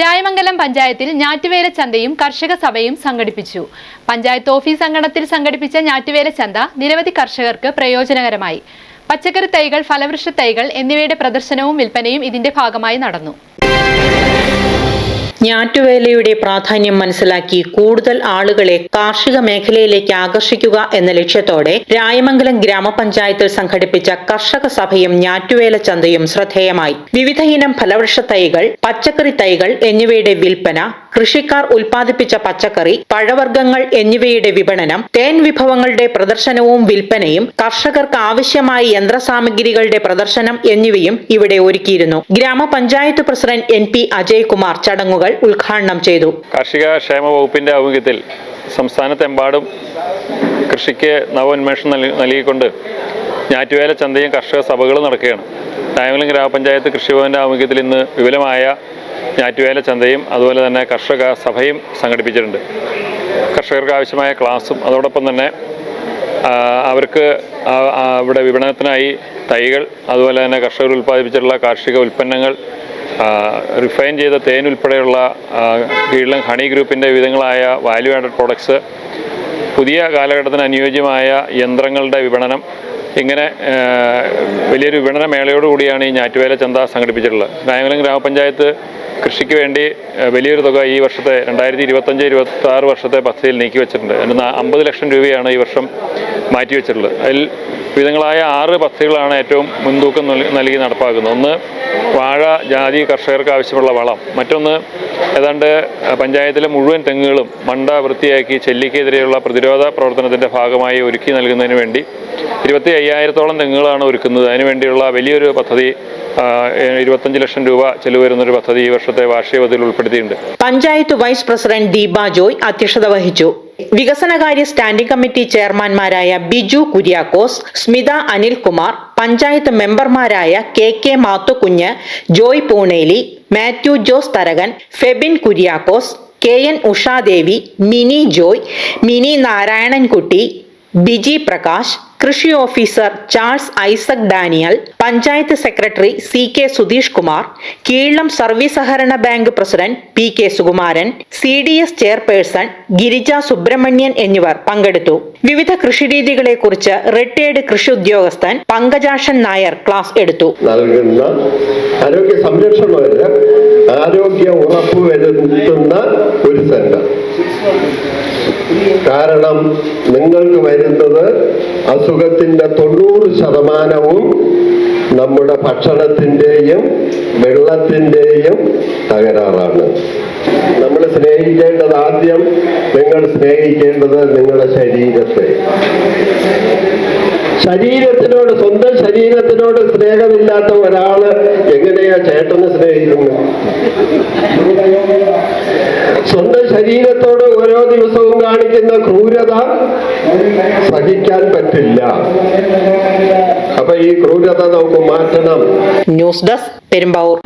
രായമംഗലം പഞ്ചായത്തിൽ ഞാറ്റുവേല ചന്തയും കർഷക സഭയും സംഘടിപ്പിച്ചു. പഞ്ചായത്ത് ഓഫീസ് അങ്കണത്തിൽ സംഘടിപ്പിച്ച ഞാറ്റുവേല ചന്ത നിരവധി കർഷകർക്ക് പ്രയോജനകരമായി. പച്ചക്കറി തൈകൾ ഫലവൃക്ഷ തൈകൾ എന്നിവയുടെ പ്രദർശനവും വിൽപ്പനയും ഇതിന്റെ ഭാഗമായി നടന്നു. ഞാറ്റുവേലയുടെ പ്രാധാന്യം മനസ്സിലാക്കി കൂടുതൽ ആളുകളെ കാർഷിക മേഖലയിലേക്ക് ആകർഷിക്കുക എന്ന ലക്ഷ്യത്തോടെ രായമംഗലം ഗ്രാമപഞ്ചായത്തിൽ സംഘടിപ്പിച്ച കർഷക സഭയും ഞാറ്റുവേല ചന്തയും ശ്രദ്ധേയമായി. വിവിധയിനം ഫലവൃക്ഷ തൈകൾ പച്ചക്കറി തൈകൾ എന്നിവയുടെ വിൽപ്പന കൃഷിക്കാർ ഉൽപ്പാദിപ്പിച്ച പച്ചക്കറി പഴവർഗങ്ങൾ എന്നിവയുടെ വിപണനം തേൻ വിഭവങ്ങളുടെ പ്രദർശനവും വിൽപ്പനയും കർഷകർക്ക് ആവശ്യമായ യന്ത്രസാമഗ്രികളുടെ പ്രദർശനം എന്നിവയും ഇവിടെ ഒരുക്കിയിരുന്നു. ഗ്രാമപഞ്ചായത്ത് പ്രസിഡന്റ് എൻ പി അജയ്കുമാർ ചടങ്ങുകൾ ഉദ്ഘാടനം ചെയ്തു. കാർഷിക ക്ഷേമ വകുപ്പിന്റെ ആഭിമുഖ്യത്തിൽ സംസ്ഥാനത്തെമ്പാടും കൃഷിക്ക് നവോന്മേഷം നൽകിക്കൊണ്ട് ഞാറ്റുവേല ചന്തയും കർഷക സഭകളും നടക്കുകയാണ്. ടൈമിലും ഗ്രാമപഞ്ചായത്ത് കൃഷിഭവന്റെ ആഭിമുഖ്യത്തിൽ ഇന്ന് വിപുലമായ ഞാറ്റുവേല ചന്തയും അതുപോലെ തന്നെ കർഷക സഭയും സംഘടിപ്പിച്ചിട്ടുണ്ട്. കർഷകർക്ക് ആവശ്യമായ ക്ലാസ്സും അതോടൊപ്പം തന്നെ അവർക്ക് ഇവിടെ വിപണനത്തിനായി തൈകൾ അതുപോലെ തന്നെ കർഷകർ ഉൽപ്പാദിപ്പിച്ചിട്ടുള്ള കാർഷിക ഉൽപ്പന്നങ്ങൾ റിഫൈൻ ചെയ്ത തേൻ ഉൾപ്പെടെയുള്ള കീഴിലും ഹണി ഗ്രൂപ്പിന്റെ വിധങ്ങളായ വാല്യൂ ആഡഡ് പ്രോഡക്ട്സ് പുതിയ കാലഘട്ടത്തിന് അനുയോജ്യമായ യന്ത്രങ്ങളുടെ വിപണനം ഇങ്ങനെ വലിയൊരു വിപണന മേളയോടുകൂടിയാണ് ഈ ഞാറ്റുവേല ചന്ത സംഘടിപ്പിച്ചിട്ടുള്ളത്. നായംകുളം ഗ്രാമപഞ്ചായത്ത് കൃഷിക്ക് വേണ്ടി വലിയൊരു തുക ഈ വർഷത്തെ രണ്ടായിരത്തി ഇരുപത്തഞ്ച് ഇരുപത്തി ആറ് വർഷത്തെ പദ്ധതിയിൽ നീക്കി വെച്ചിട്ടുണ്ട്. അതിന് അമ്പത് ലക്ഷം രൂപയാണ് ഈ വർഷം മാറ്റി വെച്ചിട്ടുള്ളത്. അതിൽ വിവിധങ്ങളായ ആറ് പദ്ധതികളാണ് ഏറ്റവും മുൻതൂക്കം നൽ- നൽകി നടപ്പാക്കുന്നത്. ഒന്ന് വാഴ ജാതി കർഷകർക്ക് ആവശ്യമുള്ള വളം. മറ്റൊന്ന് ഏതാണ്ട് പഞ്ചായത്തിലെ മുഴുവൻ തെങ്ങുകളും മണ്ട വൃത്തിയാക്കി ചെല്ലിക്കെതിരെയുള്ള പ്രതിരോധ പ്രവർത്തനത്തിന്റെ ഭാഗമായി ഒരുക്കി നൽകുന്നതിന് വേണ്ടി ഇരുപത്തി അയ്യായിരത്തോളം തെങ്ങുകളാണ് ഒരുക്കുന്നത്. അതിനുവേണ്ടിയുള്ള വലിയൊരു പദ്ധതി ഇരുപത്തഞ്ച് ലക്ഷം രൂപ ചെലവ് വരുന്നൊരു പദ്ധതി ഈ വർഷത്തെ വാർഷിക പദ്ധതിയിൽ ഉൾപ്പെടുത്തിയിട്ടുണ്ട്. പഞ്ചായത്ത് വൈസ് പ്രസിഡന്റ് ദീപ ജോയ് അധ്യക്ഷത വഹിച്ചു. വികസനകാര്യ സ്റ്റാൻഡിംഗ് കമ്മിറ്റി ചെയർമാൻമാരായ ബിജു കുര്യാക്കോസ് സ്മിത അനിൽകുമാർ പഞ്ചായത്ത് മെമ്പർമാരായ K K Mathukunju Joy Pooneli Mathew Jose Tharakan Febin Kuriakose K N Ushadevi Mini Joy Mini Narayanankutty Biji Prakash കൃഷി officer Charles Isaac Daniel panchayat secretary C K Sudheesh Kumar Keezham service സഹകരണ bank president P K Sukumaran C D S chairperson Girija Subramanian എന്നിവർ പങ്കെടുത്തു. വിവിധ കൃഷിരീതികളെക്കുറിച്ച് retired കൃഷി ഉദ്യോഗസ്ഥൻ Pankajakshan Nair class എടുത്തു. ആരോഗ്യ സംരക്ഷണം ആരോഗ്യ ഉറപ്പ് വരുത്തുന്ന കാരണം നിങ്ങൾക്ക് വരുന്നത് അസുഖത്തിന്റെ തൊണ്ണൂറ് ശതമാനവും നമ്മുടെ ഭക്ഷണത്തിന്റെയും വെള്ളത്തിന്റെയും തകരാറാണ്. നമ്മൾ സ്നേഹിക്കേണ്ടത് ആദ്യം നിങ്ങൾ സ്നേഹിക്കേണ്ടത് നിങ്ങളുടെ ശരീരത്തെ. ശരീരത്തിനോട് സ്വന്തം ശരീരത്തിനോട് സ്നേഹമില്ലാത്ത ഒരാൾ എങ്ങനെയാ ചേട്ടനെ സ്നേഹിക്കുന്നത്? സ്വന്തം ശരീരത്തോട് കാണിക്കുന്ന ക്രൂരത സഹിക്കാൻ പറ്റില്ല. അപ്പൊ ഈ ക്രൂരത നമുക്ക് മാറ്റണം. News desk Perumbavoor.